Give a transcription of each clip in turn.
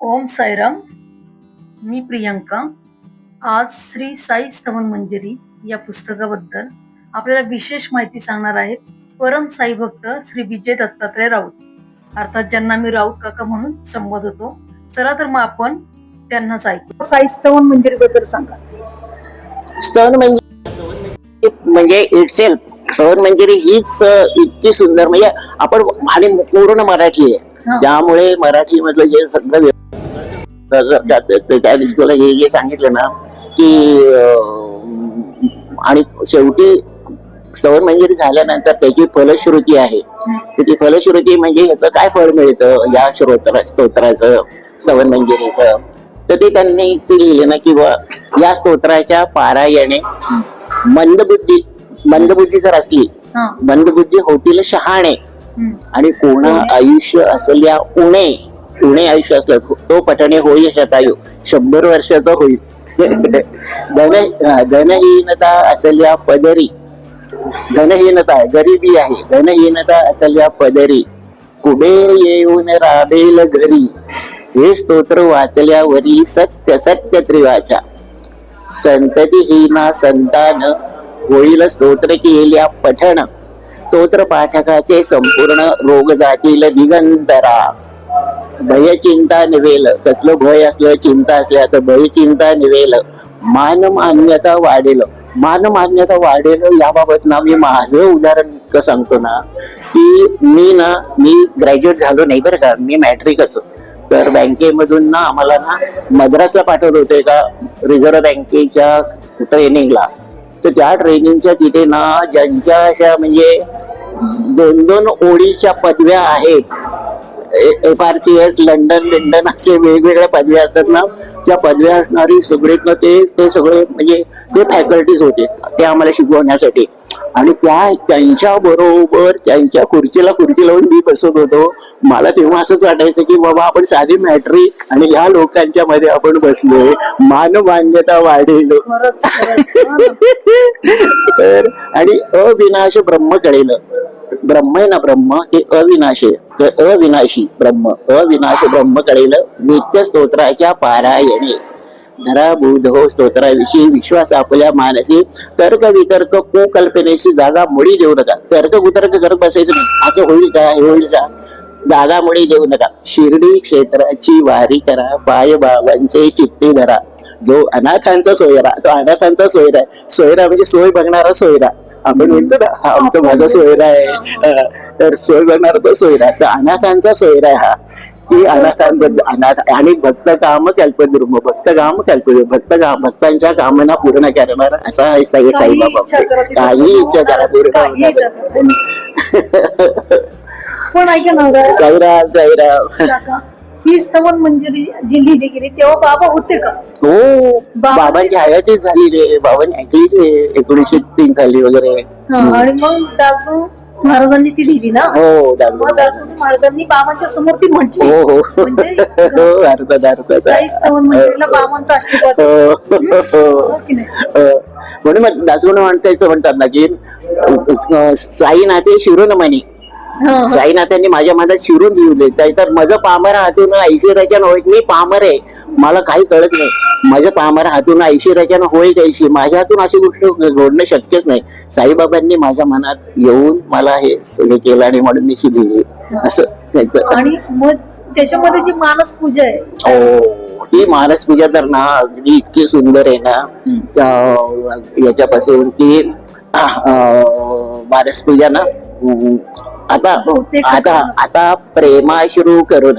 ओम साईराम मी प्रियंका. आज श्री साई स्तवन मंजरी या पुस्तकाबद्दल आपल्याला विशेष माहिती सांगणार आहेत परम साई भक्त श्री विजय दत्तात्रय राऊत. अर्थात ज्यांना मी राऊत काका म्हणून संबोधतो चला तर मग आपण त्यांनाच ऐकू. साई स्तवन मंजरी बद्दल सांगा. स्तवन म्हणजे म्हणजे इटसेल्फ स्तवन मंजिरी हीच इतकी सुंदर म्हणजे आपण आणि पूर्ण मराठी आहे. त्यामुळे मराठी मधलं जे सगळं त्या- दिवशी हे जे सांगितलं ना की आणि शेवटी स्तवन मंजिरी झाल्यानंतर त्याची फलश्रुती आहे. तर ती फलश्रुती म्हणजे याचं काय फळ मिळतं? या श्रोत्र स्तोत्राचं स्तवन मंजिरीचं. तर ते त्यांनी ते लिहिलं ना की बुवा, या स्तोत्राच्या पारायणे मंदबुद्धी मंदबुद्धी जर असली मंदबुद्धी होतील शहाणे. आणि कोणा? आयुष्य असल्या उणे. पुणे आयुष्य असलं तो पठणे होई शतायू शंभर वर्षाचा होईल धन धनहीनता असल्या पदरी. धनहीनता गरिबी आहे. धनहीनता असल्या पदरी. कुबेर येऊन राबेल घरी. हे स्तोत्र वाचल्यावरी सत्य सत्य त्रिवाचा. संततीहीना संतान होईल स्तोत्र केल्या पठण. स्तोत्र पाठकाचे संपूर्ण रोग जातील दिगंतरा भय चिंता निवेल. कसलं भय असलं चिंता असल्या तर भय चिंता निवेल. मान मान्यता वाढेल. मान मान्यता वाढेल याबाबत ना मी माझं उदाहरण इतकं सांगतो ना की मी ना मी ग्रॅज्युएट झालो नाही बरं का मी मॅट्रिकच तर बँकेमधून ना आम्हाला ना मद्रासला पाठवलं होते का रिझर्व्ह बँकेच्या ट्रेनिंगला तर त्या ट्रेनिंगच्या तिथे ना ज्यांच्या अशा म्हणजे दोन दोन ओळीच्या पदव्या आहेत F R C S London Lyndon असे वेगवेगळ्या पदव्या असतात ना. त्या पदव्या असणारी सगळेत ना ते ते सगळे म्हणजे ते फॅकल्टीज होते. ते आम्हाला शिकवण्यासाठी. आणि त्या त्यांच्या बरोबर त्यांच्या खुर्चीला खुर्ची लावून मी बसत होतो. मला तेव्हा असंच वाटायचं की बाबा आपण साधी मॅट्रिक आणि या लोकांच्या मध्ये आपण बसलोय. मान मान्यता वाढेल. तर आणि अविनाश ब्रह्म कळेल ब्रह्म आहे ना ब्रह्म हे अविनाश. आहे तर अविनाशी ब्रह्म. अविनाश ब्रह्म कळेल नित्य स्तोत्राच्या पारायणे. धरा स्तोत्राविषयी विश्वास आपल्या मानसी. तर्क वितर्क कुकल्पनेची जागा मुळी देऊ नका. तर्क कुतर्क करत बसायचं नाही. असं होईल का? हे होईल का? जागा मुळी देऊ नका. शिर्डी क्षेत्राची वारी करा. पाय बाबांचे चित्ते धरा. जो अनाथांचा सोयरा तो अनाथांचा सोयरा आहे. सोयरा म्हणजे सोय बघणारा सोयरा. आपण म्हणतो ना हा आमचा माझा सोयरा आहे. अं, तर सोय बघणारा तो सोयरा तर अनाथांचा सोयरा आहे हा. की अनाथांबद्दल अनाथ आणि भक्त काम कल्पद्रुम भक्त काम कल्पद्रुम भक्त काम भक्तांच्या कामना पूर्ण करणारा असा आहे साई काही साईबाबा इच्छा करा तिथं काही इच्छा करा पूर्ण होणार. पण ऐका ना साईराम साईराम. ही स्तवन मंजरी जी लिहिली गेली तेव्हा बाबा होते का? हो बाबांची- बाबांची हयातीच झाली रे बाबांनी ऐकली रे एकोणीशे तीन साली वगैरे. हा, आणि मग दासू महाराजांनी ती लिहिली ना? हो दादा मग दासू महाराजांनी बाबांच्या समोर ती म्हटली. हो हो. म्हणजे हो अर्थात अर्थात. साई स्तवन मंजरीला बाबांचा आशीर्वाद. हो, हो, की नाही. म्हणून दासगुण म्हणतायचं म्हणतात ना की अं, साईनाथे शिरोनमणी. साईनाथांनी माझ्या मनात शिरून लिहिले तर माझं पामर हातून ऐश्वर्याच्या होय मी पामर आहे. मला काही कळत नाही. माझ्या पामर हातून ऐश्वर्याच्या होय कैशी माझ्या हातून अशी गोष्ट घडणं शक्यच नाही. साईबाबांनी माझ्या मनात येऊन मला हे सगळं केलं आणि म्हणून मी लिहिली असं आणि मग त्याच्यामध्ये जी मानस पूजा आहे. हो ती मानस पूजा तर ना अगदी इतकी सुंदर आहे ना. याच्यापासून ती मानस पूजा ना आता आता आता प्रेमाश्रू करून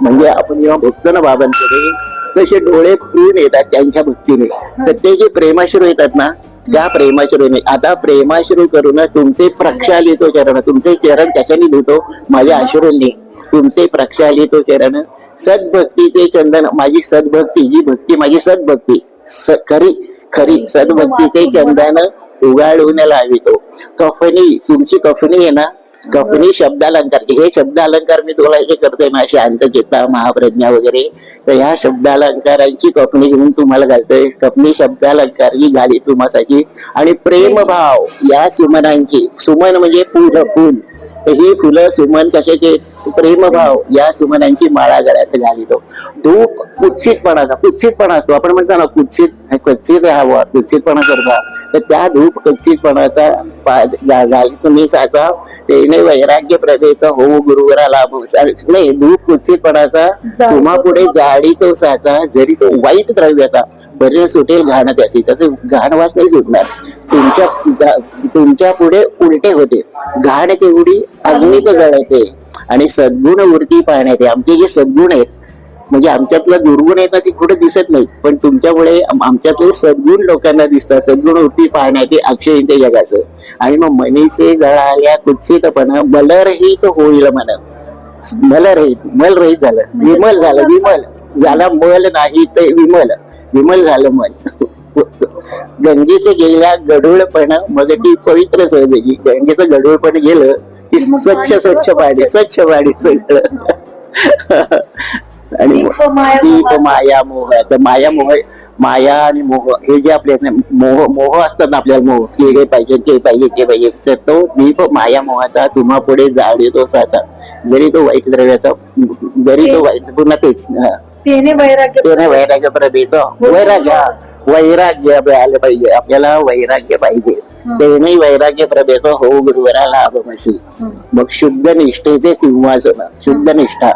म्हणजे आपण जेव्हा बघतो ना बाबांकडे तसे डोळे भरून येतात त्यांच्या भक्तीने. तर ते जे प्रेमाश्रू येतात ना त्या प्रेमाश्रूने आता प्रेमाश्रू करून तुमचे प्रक्षालितो चरण. तुमचे चरण कशाने धुतो? माझ्या अश्रूंनी. तुमचे प्रक्षालितो चरण. सद्भक्तीचे चंदन माझी सद्भक्ती जी भक्ती माझी सद्भक्ती. स- खरी खरी सद्भक्तीचे चंदन उगाळून लावितो. कफनी तुमची कफनी आहे ना कफनी शब्दालंकार. हे शब्दालंकार मी तुला जे करते ना शांत चेता महाप्रज्ञा वगैरे. तर ह्या शब्दालंकारांची कपनी घेऊन तुम्हाला घालतोय. कफनी शब्दालंकार ही घाली तुम्हासाठी आणि प्रेमभाव या सुमनांची. सुमन म्हणजे फुल फुल ही फुलं सुमन कशाचे? प्रेमभाव या सुमनांची माळा गळ्यात घालितो. धूप कुत्सितपणाचा कुत्सितपणा असतो. आपण म्हणतो ना कुत्सित कुत्सित हवा कुत्सितपणा करता. तर त्या धूप कुत्सितपणाचा घाल तुम्ही साचा तेने वैराग्य प्रभेचा हो गुरुवरा लाभ. नाही धूप कुत्सितपणाचा जाळी तुम्हा पुढे जाडी तो साचा जरी तो वाईट द्रव्याचा बरे सुटेल घाण त्याची. त्याचे घाणवास नाही सुटणार. तुमच्या तुमच्यापुढे उलटे होते. घाण तेवढी अग्नीत जळते. आणि सद्गुण वृत्ती पाहण्यात येते. आमचे जे सद्गुण आहेत म्हणजे आमच्यातलं दुर्गुण आहेत ना ती कुठे दिसत नाही. पण तुमच्यामुळे आम- आमच्यातले सद्गुण लोकांना दिसतात. सद्गुण वृत्ती पाहण्यात येते अक्षय येते जगाचं. आणि मग मनीचे जळाल्या कुत्सितपणा मलरहित होईल म्हण. मलरहित मलरहित झालं. म्हणजे विमल झालं विमल. झाला मल नाही ते विमल. विमल झालं मन गंगेचे गेल्या गढूळपण मग ती पवित्र सहजाची गंगेचं गढूळपण गेलं की स्वच्छ स्वच्छ पाणी स्वच्छ. पाणी सगळं. आणि दीप माया मोहाचा. माया मोह माया आणि मोह हे जे आपले मोह मोह असतात ना आपल्याला मोह. की हे पाहिजे ते पाहिजे ते पाहिजे. तर तो दीप माया मोहाचा तुम्हा पुढे जाळ येतो साचा. जरी तो वाईट द्रव्याचा जरी तो वाईट पुन्हा तेच. हा. तेने वैराग्य ते नाही वैराग्य प्रभेचं वैराग्य हा. वैराग्य आलं पाहिजे आपल्याला वैराग्य पाहिजे हं. ते नाही वैराग्य प्रभेचं हो गुरुवरा लाभमसी हं. मग शुद्ध निष्ठेचे सिंहासन शुद्ध निष्ठा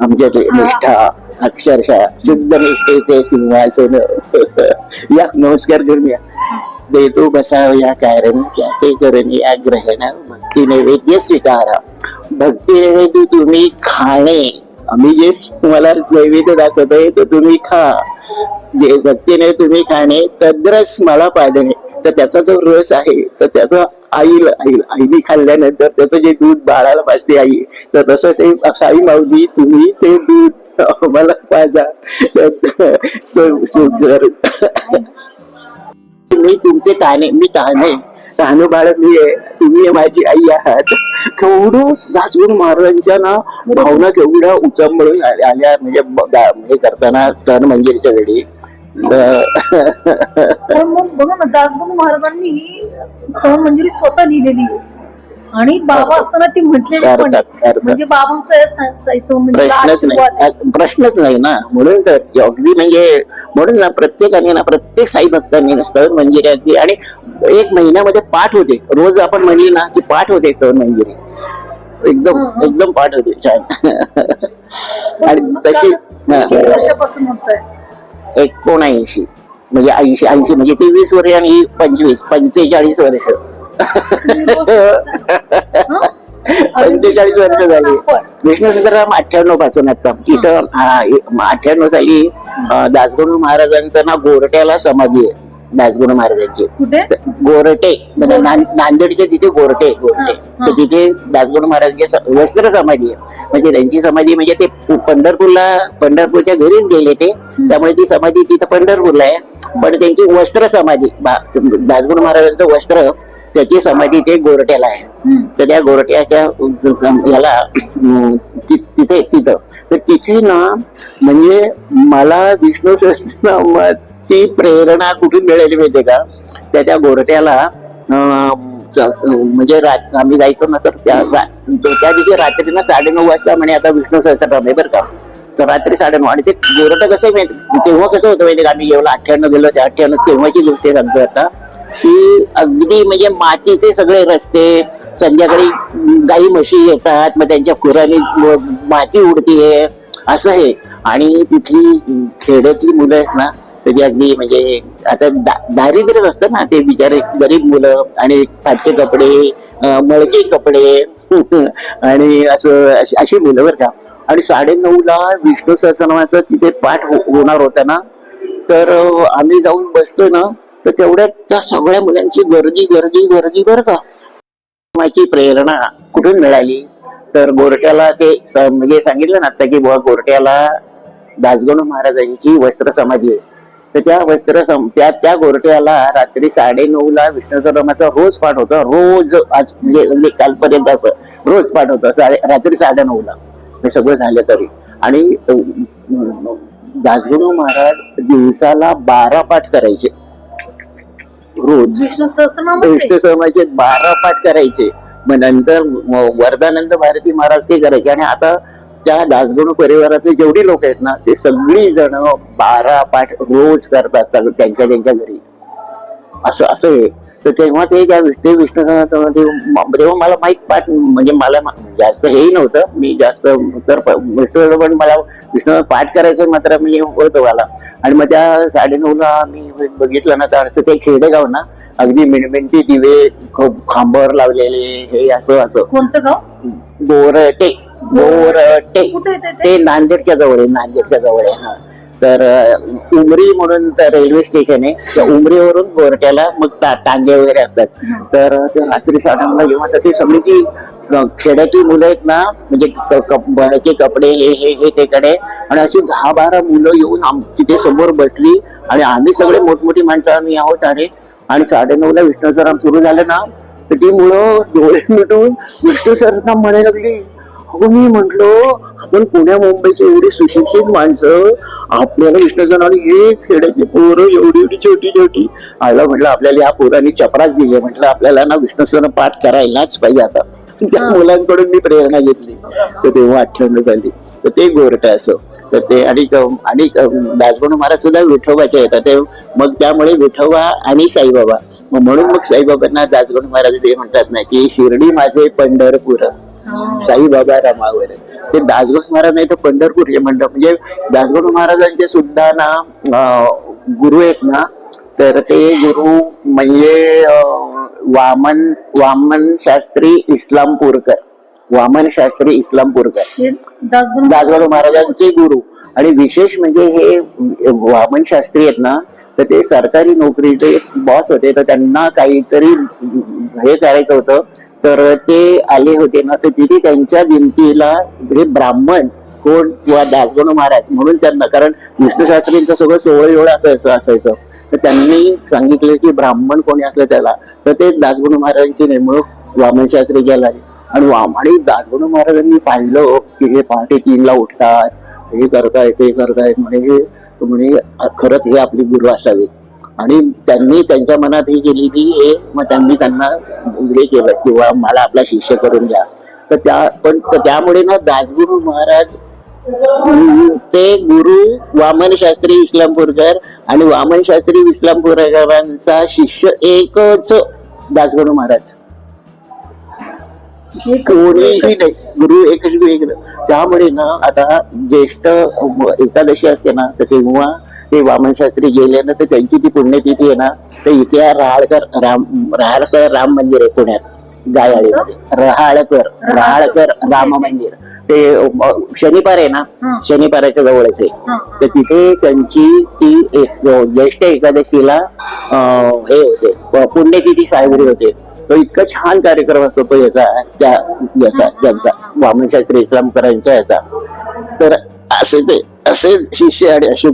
आमच्यातले हा. निष्ठा अक्षरशः शुद्ध निष्ठेचे सिंहासन या नमस्कार करून या देतो बसाव या कारण त्याचे करून या ग्रहण भक्ती नैवेद्य स्वीकारा भक्ती नैवेद्य तुम्ही खाणे आम्ही जे तुम्हाला नैवेद्य दाखवतोय ते तुम्ही खा. जे भक्तीने तुम्ही खाणे तद्रस मला पाजणे. तर त्याचा जो रस आहे तर त्याचा आईल आई आईने खाल्ल्यानंतर त्याचं जे दूध बाळाला पाजते आई तर तसं ते साई माऊली तुम्ही ते दूध आम्हाला पाजा. तुम्ही सुंदर. मी तुमचे ताने मी ताने. तानू बाळ मी आहे. तुम्ही माझी आई आहात. केवढं दासगुण महाराजांच्या ना भावना केवढ्या उचंबळून आल्या आल्या. म्हणजे हे करताना सण मंजिरीच्या वेळी. अं, पण मग बघा ना दासगुरू महाराजांनी ही स्तवन मंजिरी स्वतः लिहिलेली आहे. आणि बाबा असताना ती म्हटलेली. म्हणजे बाबांचं मंजिरीला प्रश्नच. नाही. ना. म्हणून तर अगदी म्हणजे म्हणून ना प्रत्येकाने ना प्रत्येक साई भक्तांनी ना मंजिरी अगदी आणि एक महिन्यामध्ये पाठ होते. रोज आपण म्हणली ना की पाठ होते स्तवन मंजिरी. एकदम. एकदम पाठ होते. छान. आणि तशी. वर्षापासून एकोणऐंशी. म्हणजे ऐंशी ऐंशी म्हणजे तेवीस वर्ष आणि पंचवीस पंचेचाळीस वर्ष. पंचेचाळीस वर्ष झाली. विष्णू सहस्त्रनाम अठ्ठ्याण्णवपासून आता. इथं हा अठ्ठ्याण्णव साली अं, दासगुरू महाराजांचं ना गोरट्याला समाधी आहे. दासगुरू महाराजांची. गोरटे. म्हणजे नां- नांदेडच्या तिथे गोरटे गोरटे. तर. तिथे दासगुरू महाराजांची वस्त्र समाधी आहे. म्हणजे त्यांची समाधी म्हणजे ते पंढरपूरला पंढरपूरच्या घरीच गेले ते. त्यामुळे ती समाधी तिथं पंढरपूरला आहे. पण त्यांची वस्त्र समाधी दासगुरू महाराजांचं वस्त्र त्याची समाधी ते गोरट्याला आहे. तर त्या गोरट्याच्या याला तिथे तिथं. तर तिथे ना म्हणजे मला विष्णू सहस्त्रनामाची प्रेरणा कुठून मिळाली माहितीये का? त्या त्या गोरट्याला म्हणजे आम्ही जायचो ना तर त्या दिवशी रात्री ना साडेनऊ वाजता म्हणे आता विष्णू सहस्त्रनाम आहे बरं का. तर रात्री साडेनऊ आणि ते गोरट कसं माहिती तेव्हा कसं होतं माहिती का? आम्ही जेवढं अठ्ठ्याण्णव गेलो त्या अठ्ठ्याण्णव तेव्हाची गोष्ट सांगतो आता. की अगदी म्हणजे मातीचे सगळे रस्ते संध्याकाळी गाई म्हशी येतात मग त्यांच्या खुराने माती उडतीये असं आहे. आणि तिथली खेड्यातली मुलं आहेत ना तर ती अगदी म्हणजे आता दा- दारिद्र्यच असतं ना ते बिचारे गरीब मुलं आणि फाटके कपडे मळके कपडे आणि असं अशी- अशी मुलं बरं का. आणि साडे ला विष्णू सहस्रनामाचं तिथे पाठ हो-, होणार होता ना तर आम्ही जाऊन बसतो ना तर तेवढ्यात त्या सगळ्या मुलांची गर्दी गर्दी गर्दी बरं का. माझी प्रेरणा कुठून मिळाली? तर गोरट्याला ते म्हणजे सांगितलं ना आता की बुवा गोरट्याला दासगणू महाराजांची वस्त्र समाधी आहे. तर त्या वस्त्र सम- त्या त्या गोरट्याला रात्री साडे ला विष्णुधर्माचा रोज पाठ होता. रोज आज म्हणजे, म्हणजे कालपर्यंत असं रोज पाठ होतं. साडे रात्री साडे नऊला हे सगळं झालं तरी. आणि दासगणू महाराज दिवसाला बारा पाठ करायचे. रोज विष्णू सहस्रनामाचे. विष्णू सहमाचे बारा पाठ करायचे. मग नंतर वरदानंद भारती महाराज ते करायचे. आणि आता त्या दासगणू परिवारातले जेवढी लोक आहेत ना ते सगळी जण बारा पाठ रोज करतात सगळं त्यांच्या त्यांच्या घरी. असं असं आहे. तर तेव्हा ते त्या ते विष्णू तेव्हा मला माहीत पाठ म्हणजे मला जास्त हेही नव्हतं. मी जास्त तर विष्णू पण मला विष्णू पाठ करायचं मात्र मी होतं मला. आणि मग त्या साडेनऊला मी बघितलं ना तर ते खेडेगाव ना अगदी मिणमिणती दिवे ख- खांबावर लावलेले हे असं असं. कोणतं गाव? बोरटे बोरटे. ते नांदेडच्या जवळ आहे नांदेडच्या जवळ आहे हा. तर उमरी म्हणून तर रेल्वे स्टेशन आहे. त्या उमरीवरून गोरट्याला मग टांगे वगैरे असतात. तर ते रात्री साधारणला जेव्हा तर ते सगळी ती खेड्याची मुलं आहेत ना म्हणजे बळाचे कपडे हे हे हे तेकडे आणि अशी दहा बारा मुलं येऊन आमची ते समोर बसली आणि आम्ही सगळे मोठमोठी माणसं आम्ही आहोत आणि आणि साडेनऊला विष्णू सराम सुरू झालं ना तर ती मुलं डोळे मिटून विष्णू सरना म्हणायला लागली अहो मी म्हंटलो आपण पुण्या मुंबईची एवढी सुशिक्षित माणसं आपल्याला विष्णूजन आणि हे खेड्याची पोरं एवढी एवढी छोटी छोटी. आयला म्हटलं आपल्याला या पोरांनी चपराच दिली. म्हटलं आपल्याला ना विष्णूसन पाठ करायलाच पाहिजे आता. त्या. मुलांकडून मी प्रेरणा घेतली. तर तेव्हा आठवण झाली. तर ते गोरट असं. तर ते आणि आणि दासगणू महाराज सुद्धा विठोबाचे येतात. ते मग त्यामुळे विठोबा आणि साईबाबा. मग म्हणून मग साईबाबांना दासगणू महाराज ते म्हणतात ना की शिर्डी माझे पंढरपूर. साईबाबा रमावर. ते दासगणू महाराज नाही तर पंढरपूर हे म्हणतात म्हणजे दासगणू महाराजांचे सुद्धा ना गुरु आहेत ना तर ते गुरु म्हणजे वामन वामन शास्त्री इस्लामपूरकर वामन शास्त्री इस्लामपूरकर दासगणू महाराजांचे गुरु. आणि विशेष म्हणजे हे वामन शास्त्री आहेत ना तर ते सरकारी नोकरीचे बॉस होते. तर त्यांना काहीतरी हे करायचं होतं. तर ते आले होते ना तर तिथे त्यांच्या भिंतीला हे ब्राह्मण कोण किंवा दासगणू महाराज म्हणून त्यांना कारण विष्णू सगळं सोहळ एवढं असायचं असायचं. तर त्यांनी सांगितलं की ब्राह्मण कोणी असलं त्याला तर ते दासगणू महाराजांची नेमणूक वामन शास्त्री केला आणि वाम आणि दासगणू महाराजांनी पाहिलं की हे पहाटे तीनला उठतात हे करतायत ते करतायत म्हणे हे म्हणे खरंच हे आपले गुरु असावेत. आणि त्यांनी त्यांच्या मनात हे केली की हे मग त्यांनी त्यांना हे केलं किंवा मला आपला शिष्य करून घ्या तर त्या पण त्यामुळे ना दासगुरु महाराज ते गुरु वामन शास्त्री इस्लामपूरकर आणि वामन शास्त्री इस्लामपूरकरांचा शिष्य एकच दासगुरु महाराज. एकच गुरु एक त्यामुळे ना आता ज्येष्ठ एकादशी असते ना तर तेव्हा ते वामन शास्त्री गेले ना तर त्यांची ती पुण्यतिथी आहे ना तर इथे रहाळकर राम रहाळकर राम मंदिर आहे पुण्यात गायाळीमध्ये. रहाळकर रहाळकर राम मंदिर. ते अ, शनिवार आहे ना. शनिवाराच्या जवळच आहे. तर तिथे त्यांची ती एक ज्येष्ठ एकादशीला हे होते पुण्यतिथी साजरी होते. तो इतका छान कार्यक्रम असतो तो याचा त्या याचा त्यांचा वामन शास्त्री इस्लामकरांच्या याचा. तर असे ते असे शिष्य आणि असे